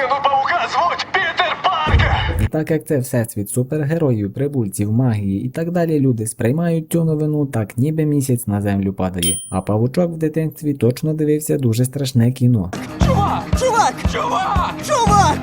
людину паука звуть Пітер Паркер! Так як це всесвіт супергероїв, прибульців, магії і так далі, люди сприймають цю новину так, ніби місяць на землю падає. А павучок в дитинстві точно дивився дуже страшне кіно. Чувак! Чувак! Чувак! Чувак!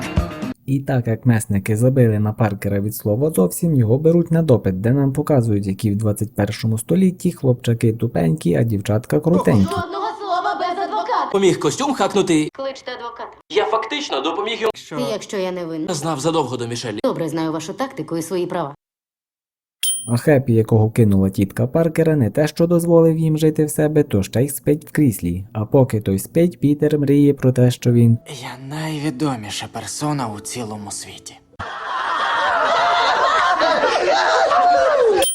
І так як месники забили на паркера від слова зовсім, його беруть на допит, де нам показують, які в 21 столітті хлопчаки тупенькі, а дівчатка крутенькі. Жодного слова без адвоката. Поміг костюм хакнути. Кличте адвоката. Я фактично допоміг йому. Якщо я не винна. Знав задовго до Мішелі. Добре знаю вашу тактику і свої права. А Хеппі, якого кинула тітка Паркера, не те, що дозволив їм жити в себе, то ще й спить в кріслі. А поки той спить, Пітер мріє про те, що він Я найвідоміша персона у цілому світі.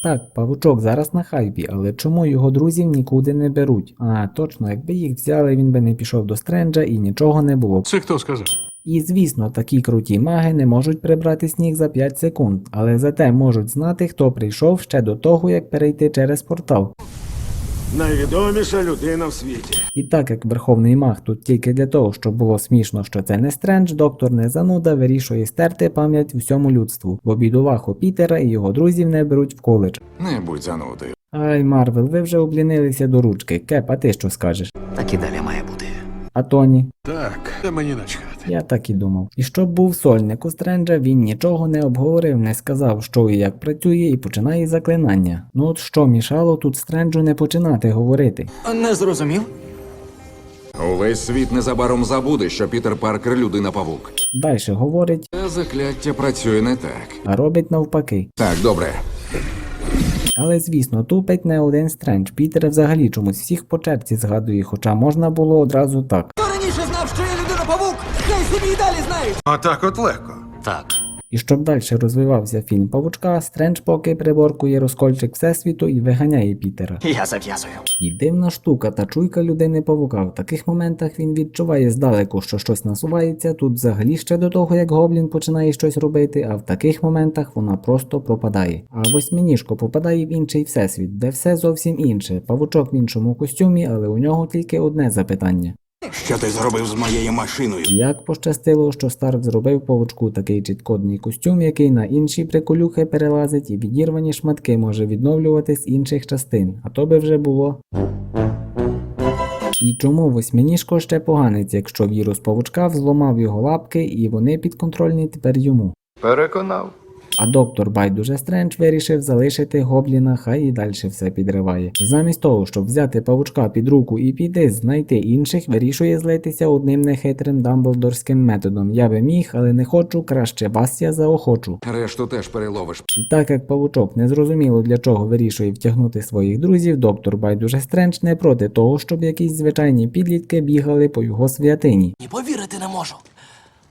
Так, павучок зараз на хайпі, але чому його друзів нікуди не беруть? А точно, якби їх взяли, він би не пішов до стренджа і нічого не було. Це хто сказав? І звісно, такі круті маги не можуть прибрати сніг за 5 секунд, але зате можуть знати, хто прийшов ще до того, як перейти через портал. Найвідоміша людина в світі. І так як верховний маг тут тільки для того, щоб було смішно, що це не стрендж, доктор Незануда вирішує стерти пам'ять всьому людству, бо бідолаху Пітера і його друзів не беруть в коледж. Не будь занудою. Ай, Марвел, ви вже облінилися до ручки. Кеп, а ти що скажеш? Так і далі має бути. А Тоні? Так, та мені начхати. Я так і думав. І щоб був сольник у стренджа, він нічого не обговорив, не сказав, що і як працює, і починає заклинання. Ну от що мішало тут стренджу не починати говорити. Не зрозумів? Увесь світ незабаром забуде, що Пітер Паркер людина павук. Дальше говорить, Це закляття працює не так. а робить навпаки. Так, добре. Але звісно, тупить не один стрендж. Пітер взагалі чомусь всіх по черзі згадує, хоча можна було одразу так. Хто раніше знав, що я людина павук? Хай собі і далі знають. Отак от легко. Так. І щоб далі розвивався фільм Павучка, Стрендж поки приборкує розкольчик всесвіту і виганяє Пітера. Я зав'язую. І дивна штука та чуйка людини павука. В таких моментах він відчуває здалеку, що щось насувається. Тут взагалі ще до того, як гоблін починає щось робити, а в таких моментах вона просто пропадає. А восьминіжко попадає в інший всесвіт, де все зовсім інше. Павучок в іншому костюмі, але у нього тільки одне запитання. Що ти зробив з моєю машиною? Як пощастило, що Старк зробив павучку такий чіткодний костюм, який на інші приколюхи перелазить і відірвані шматки може відновлювати з інших частин, а то би вже було. І чому восьминіжко ще поганець, якщо вірус павучка взломав його лапки і вони підконтрольні тепер йому. Переконав. А доктор Байдуже Стрендж вирішив залишити гобліна, хай і далі все підриває. Замість того, щоб взяти павучка під руку і піти знайти інших, вирішує злитися одним нехитрим дамблдорським методом. Я би міг, але не хочу, краще вас я заохочу. Решту теж переловиш. Так як павучок незрозуміло для чого вирішує втягнути своїх друзів, доктор Байдуже Стрендж не проти того, щоб якісь звичайні підлітки бігали по його святині. І повірити не можу.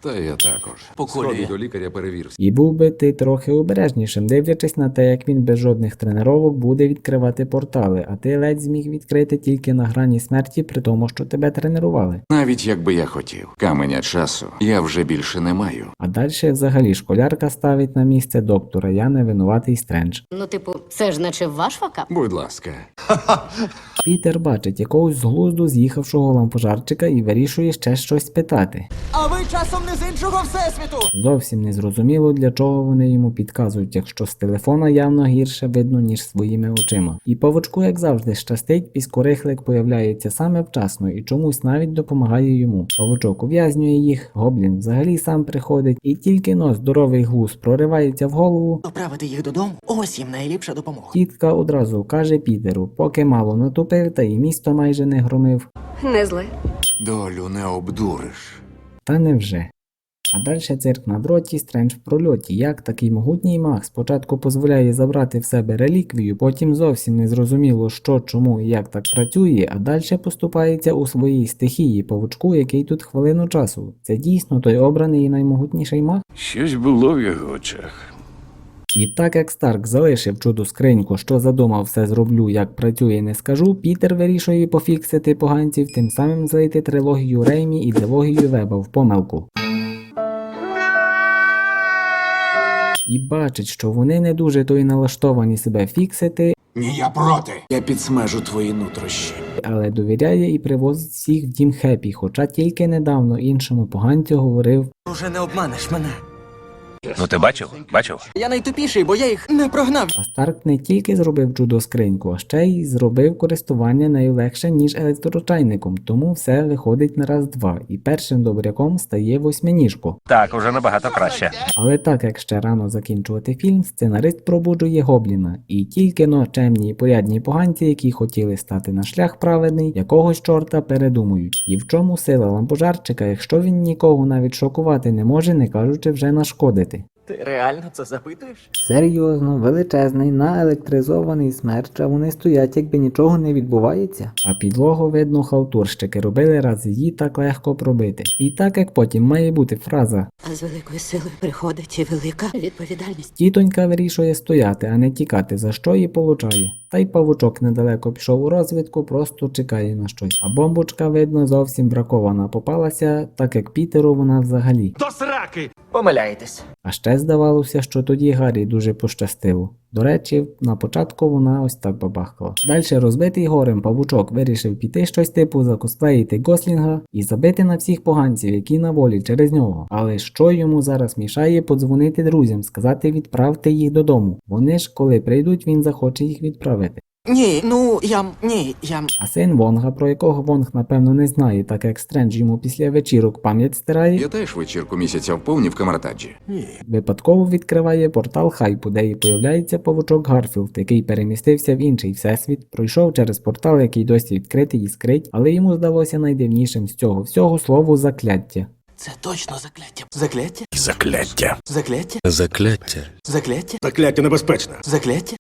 Та я також. Сходи до лікаря перевірся. І був би ти трохи обережнішим, дивлячись на те, як він без жодних тренувань буде відкривати портали, а ти ледь зміг відкрити тільки на грані смерті, при тому, що тебе тренували. Навіть якби я хотів. Каменя часу я вже більше не маю. А далі взагалі школярка ставить на місце доктора, я не винуватий стрендж. Ну, типу, це ж наче ваш факап. Будь ласка. Пітер бачить якогось з глузду з'їхавшого лампожарчика і вирішує ще щось питати. А ви часом не з іншого всесвіту. Зовсім не зрозуміло, для чого вони йому підказують, якщо з телефона явно гірше видно, ніж своїми очима. І павучку, як завжди, щастить, піскорихлик появляється саме вчасно і чомусь навіть допомагає йому. Павучок ув'язнює їх, гоблін взагалі сам приходить, і тільки но здоровий глуз проривається в голову. Доправити їх додому. Ось їм найліпша допомога. Тітка одразу каже Пітеру, поки мало натупив, та і місто майже не громив. Не зле. Долю не обдуриш. Та невже. А далі цирк на дроті, стрендж в прольоті. Як такий могутній маг спочатку дозволяє забрати в себе реліквію, потім зовсім не зрозуміло, що, чому і як так працює, а далі поступається у своїй стихії павучку, який тут хвилину часу. Це дійсно той обраний і наймогутніший маг? Щось було в його очах. І так як Старк залишив чуду скриньку, що задумав все зроблю, як працює, не скажу, Пітер вирішує пофіксити поганців, тим самим злити трилогію Реймі і дилогію Веба в помилку. І бачить, що вони не дуже то й налаштовані себе фіксити, Ні, я проти. Я підсмежу твої нутрощі. але довіряє і привозить всіх в дім Хеппі, хоча тільки недавно іншому поганцю говорив Уже не обманеш мене. Ну ти бачив? Бачив? Я найтупіший, бо я їх не прогнав. А Старк не тільки зробив чудо скриньку, а ще й зробив користування нею легше, ніж електрочайником, тому все виходить на раз-два, і першим добряком стає восьминіжко. Так, уже набагато краще. Але так як ще рано закінчувати фільм, сценарист пробуджує гобліна, і тільки но чемні і порядні поганці, які хотіли стати на шлях праведний, якогось чорта передумують. І в чому сила лампожарчика, якщо він нікого навіть шокувати не може, не кажучи вже нашкодити. Ти реально це запитуєш? Серйозно, величезний, наелектризований смерч, а вони стоять, якби нічого не відбувається. А підлогу видно халтурщики робили, раз її так легко пробити. І так як потім має бути фраза А з великою силою приходить і велика відповідальність. Тітонька вирішує стояти, а не тікати, за що її получає. Та й павучок недалеко пішов у розвідку, просто чекає на щось. А бомбочка, видно, зовсім бракована попалася, так як Пітеру вона взагалі. Помиляєтесь. А ще здавалося, що тоді Гаррі дуже пощастило. До речі, на початку вона ось так бабахкала. Далі розбитий горем павучок вирішив піти щось типу закосплеїти Гослінга і забити на всіх поганців, які на волі через нього. Але що йому зараз мішає подзвонити друзям, сказати відправте їх додому. Вони ж, коли прийдуть, він захоче їх відправити. Ні, ну я. Ні, я. А син Вонга, про якого Вонг напевно не знає, так як Стрендж йому після вечірок пам'ять стирає, Я теж вечірку місяця вповні в камертаджі. випадково відкриває портал хайпу, де і появляється павучок Гарфілд, який перемістився в інший всесвіт, пройшов через портал, який досі відкритий і скрить, але йому здалося найдивнішим з цього всього слово закляття. Це точно закляття. Закляття? Закляття. Закляття? Закляття. Закляття? Закляття небезпечне. Закляття?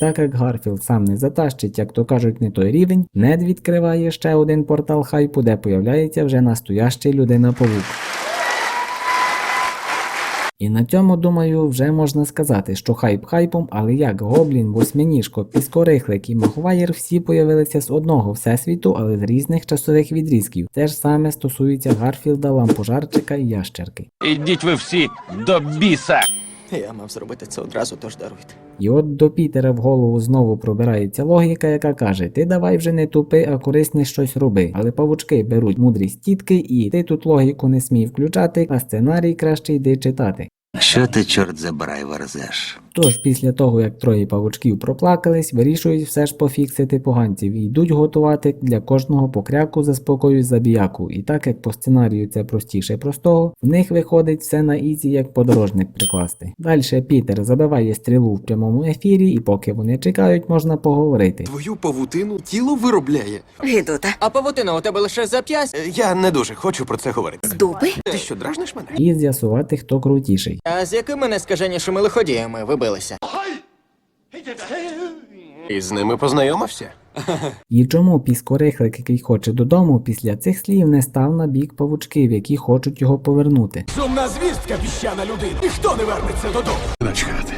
Так як Гарфілд сам не затащить, як то кажуть, не той рівень, Нед відкриває ще один портал хайпу, де появляється вже настоящий людина-павук. І на цьому, думаю, вже можна сказати, що хайп хайпом, але як Гоблін, Восьминіжко, Піскорихлик і Магуайр всі появилися з одного всесвіту, але з різних часових відрізків. Те ж саме стосується Гарфілда, Лампожарчика і Ящерки. Ідіть ви всі до біса! Я мав зробити це одразу, тож даруйте. І от до Пітера в голову знову пробирається логіка, яка каже: Ти давай вже не тупи, а корисне щось роби. Але павучки беруть мудрість тітки, і ти тут логіку не смій включати, а сценарій краще йди читати. Що ти, чорт забирай, верзеш? Тож після того, як троє павучків проплакались, вирішують все ж пофіксити поганців і йдуть готувати для кожного покряку заспокоюють забіяку. І так як по сценарію це простіше простого, в них виходить все на ізі, як подорожник прикласти. Далі Пітер забиває стрілу в прямому ефірі, і поки вони чекають, можна поговорити. Твою павутину тіло виробляє. Гідута. А павутина у тебе лише зап'ясть? Я не дуже хочу про це говорити. З дупи? Ти що, дражниш мене? І з'ясувати, хто крутіший. А з якими нескаженішими лиходіями ви билися? І з ними познайомився? І чому піскорихлик, який хоче додому, після цих слів не став на бік павучків, які хочуть його повернути. Сумна звістка, піщана людина. Ніхто не вернеться додому. Начхати.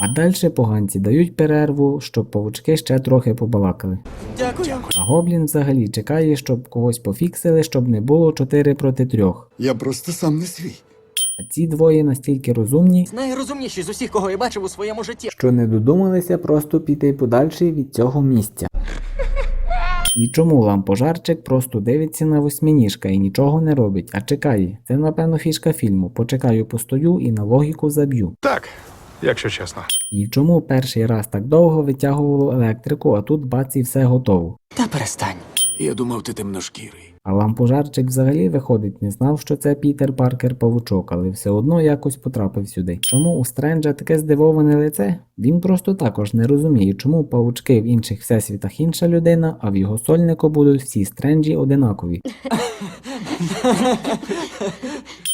А далі поганці дають перерву, щоб павучки ще трохи побалакали. Дякую. А гоблін взагалі чекає, щоб когось пофіксили, щоб не було 4 проти 3. Я просто сам не свій. А ці двоє настільки розумні, Найрозумніший з усіх, кого я бачив у своєму житті. що не додумалися просто піти подальше від цього місця. І чому лампожарчик просто дивиться на восьминіжка і нічого не робить, а чекає. Це напевно фішка фільму. Почекаю, постою і на логіку заб'ю. Так, якщо чесно. І чому перший раз так довго витягувало електрику, а тут бац і все готово. Та перестань. Я думав, ти темношкірий. А лампожарчик взагалі виходить, не знав, що це Пітер Паркер павучок, але все одно якось потрапив сюди. Чому у Стренджа таке здивоване лице? Він просто також не розуміє, чому павучки в інших всесвітах інша людина, а в його сольнику будуть всі стренджі одинакові.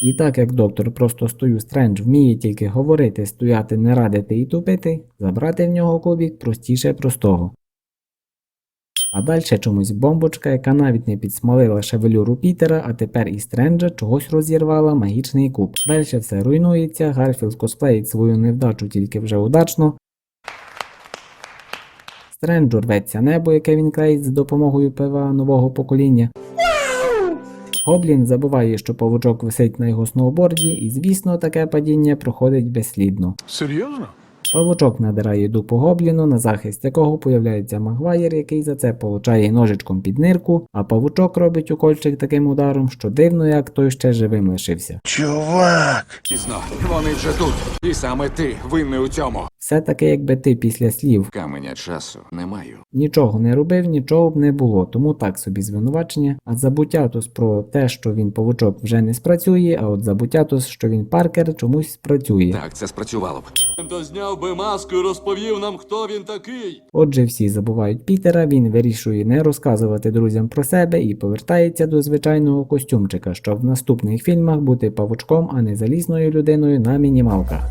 І так як доктор просто стою стрендж вміє тільки говорити, стояти, не радити і тупити, забрати в нього кубік простіше простого. А далі чомусь бомбочка, яка навіть не підсмалила шевелюру Пітера, а тепер і Стренджа чогось розірвала магічний куб. Далі все руйнується, Гарфілд косплеїть свою невдачу тільки вже удачно. Стренджу рветься небо, яке він клеїть за допомогою ПВА нового покоління. Гоблін забуває, що павучок висить на його сноуборді, і звісно, таке падіння проходить безслідно. Серйозно? Павучок надирає дупу гобліну, на захист якого появляється Магваєр, який за це получає ножичком під нирку, а павучок робить укольчик таким ударом, що дивно, як той ще живим лишився. Чувак! Пізно, вони вже тут. І саме ти винний у цьому. Все-таки, якби ти після слів Каменя часу не маю. нічого не робив, нічого б не було, тому так собі звинувачення. А забуттятус про те, що він павучок вже не спрацює, а от забуттятус, що він паркер, чомусь спрацює. Так, це спрацювало б. Би маску маскою розповів нам, хто він такий. Отже, всі забувають Пітера, він вирішує не розказувати друзям про себе і повертається до звичайного костюмчика, щоб в наступних фільмах бути павучком, а не залізною людиною на мінімалках.